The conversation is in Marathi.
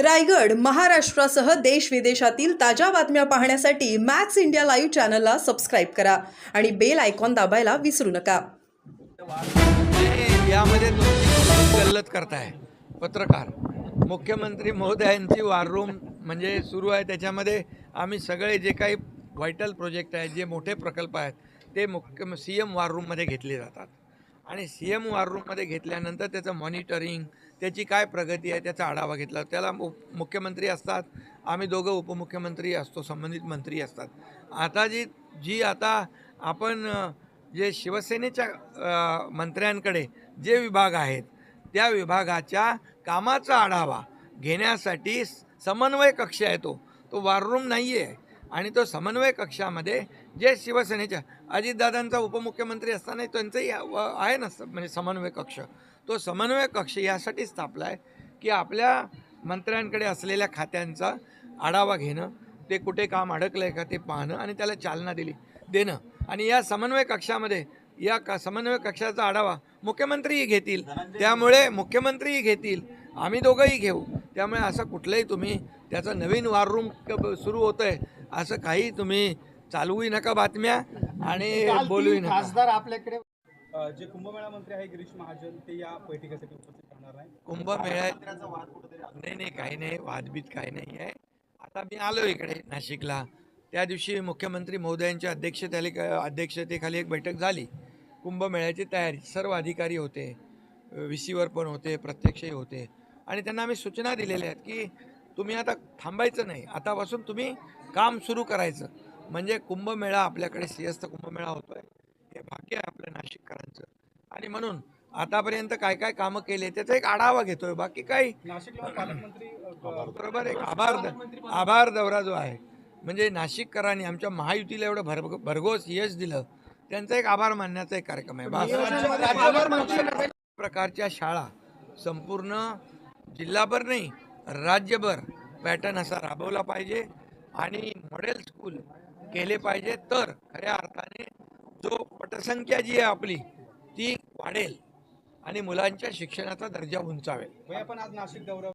रायगड महाराष्ट्रासह देश विदेशातील ताज्या बातम्या पाहण्यासाठी मॅक्स इंडिया लाईव्ह चॅनलला सबस्क्राईब करा आणि बेल आयकॉन दाबायला विसरू नका. यामध्ये गल्लत करताय. पत्रकार मुख्यमंत्री महोदयांची वार रूम म्हणजे सुरू आहे. त्याच्यामध्ये आम्ही सगळे जे काही व्हायटल प्रोजेक्ट आहेत जे मोठे प्रकल्प आहेत ते मुख्य सी एम वार रूममध्ये घेतले जातात. आणि सी एम वार रूममध्ये घेतल्यानंतर त्याचं मॉनिटरिंग त्याची काय प्रगती आहे त्याचा आढावा घेतला. त्याला उप मुख्यमंत्री असतात. आम्ही दोघं उपमुख्यमंत्री असतो संबंधित मंत्री असतात. आता जी जी आता आपण जे शिवसेनेच्या मंत्र्यांकडे जे विभाग आहेत त्या विभागाच्या कामाचा आढावा घेण्यासाठी समन्वय कक्ष आहे तो. तो वाररूम नाही आहे आणि तो समन्वय कक्षामध्ये जे शिवसेनेच्या. अजितदादांचा उपमुख्यमंत्री असताना त्यांचंही व- आहे ना स- म्हणजे समन्वय कक्ष. तो समन्वय कक्ष यासाठी स्थापला आहे की आपल्या मंत्र्यांकडे असलेल्या खात्यांचा आढावा घेणं ते कुठे काम अडकलं आहे का ते पाहणं आणि त्याला चालना दिली देणं. आणि या समन्वय कक्षामध्ये या का समन्वय कक्षाचा आढावा मुख्यमंत्रीही घेतील. त्यामुळे मुख्यमंत्रीही घेतील. आम्ही दोघंही घेऊ. त्यामुळे असं कुठलंही तुम्ही त्याचं नवीन वार रूम सुरू होतं आहे असं काही तुम्ही चालवूही नका बातम्या आणि बोलूही नका. खासदार आपल्याकडे. जे कुंभमेळा मंत्री आहे गिरीश महाजन ते या बैठकीसाठी उपस्थित राहणार नाही कुंभमेळ्यात नाही नाही काही नाही. वादबीत काही नाही आहे. आता मी आलो इकडे नाशिकला. त्या दिवशी मुख्यमंत्री महोदयांच्या अध्यक्षतेखाली अध्यक्षतेखाली एक बैठक झाली. कुंभमेळ्याची तयारी. सर्व अधिकारी होते. व्ही सीवर पण होते प्रत्यक्षही होते. आणि त्यांना आम्ही सूचना दिलेल्या आहेत की तुम्ही आता थांबायचं नाही. आतापासून तुम्ही काम सुरू करायचं. म्हणजे कुंभमेळा आपल्याकडे सिंहस्थ कुंभमेळा होतोय. हे भाग्य आहे आपल्या नाशिककरांचं. आणि म्हणून आतापर्यंत काय काय कामं केले त्याचा एक आढावा घेतोय. बाकी काही बरोबर एक आभार आभार दौरा जो आहे म्हणजे नाशिककरांनी आमच्या महायुतीला एवढं भर भरघोस यश दिलं त्यांचा एक आभार मानण्याचा एक कार्यक्रम आहे. प्रकारच्या शाळा संपूर्ण जिल्हाभर नाही राज्यभर पॅटर्न असा राबवला पाहिजे. आणि मॉडेल स्कूल केले पाहिजे तर खऱ्या अर्थाने जो पटसंख्या जी आहे आपली ती वाढेल आणि मुलांच्या शिक्षणाचा दर्जा उंचावेल. आपण आज नाशिक दौरा